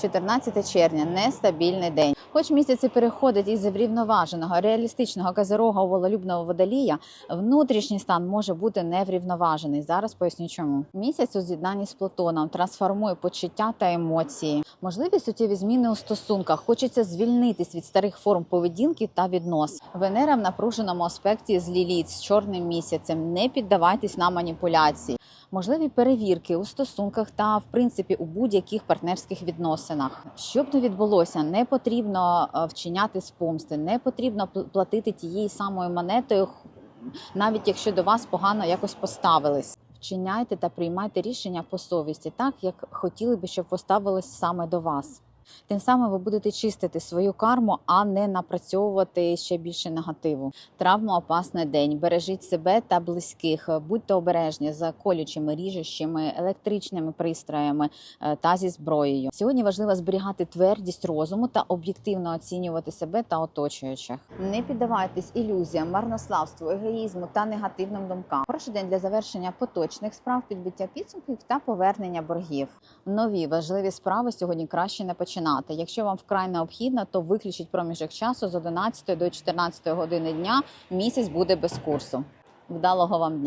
14 червня нестабільний день. Хоч місяць і переходить із врівноваженого, реалістичного казирога у вололюбного водолія, внутрішній стан може бути неврівноважений. Зараз поясню чому. Місяць у з'єднанні з Плутоном трансформує почуття та емоції. Можливі суттєві зміни у стосунках. Хочеться звільнитись від старих форм поведінки та віднос. Венера в напруженому аспекті з Ліліт з чорним місяцем. Не піддавайтесь на маніпуляції. Можливі перевірки у стосунках та в принципі у будь-яких партнерських відносинах. Щоб не відбулося, не потрібно е, вчиняти з помсти, не потрібно пл- платити тією самою монетою, навіть якщо до вас погано якось поставились. Вчиняйте та приймайте рішення по совісті, так як хотіли би, щоб поставилось саме до вас. Тим самим ви будете чистити свою карму, а не напрацьовувати ще більше негативу. Травмоопасний день. Бережіть себе та близьких. Будьте обережні з колючими ріжущими, електричними пристроями е, та зі зброєю. Сьогодні важливо зберігати твердість розуму та об'єктивно оцінювати себе та оточуючих. Не піддавайтесь ілюзіям, марнославству, егоїзму та негативним думкам. Хороший день для завершення поточних справ, підбиття підсумків та повернення боргів. Нові важливі справи сьогодні краще не починати. Якщо вам вкрай необхідно, то виключіть проміжок часу з 11 до 14 години дня. Місяць буде без курсу. Вдалого вам дня!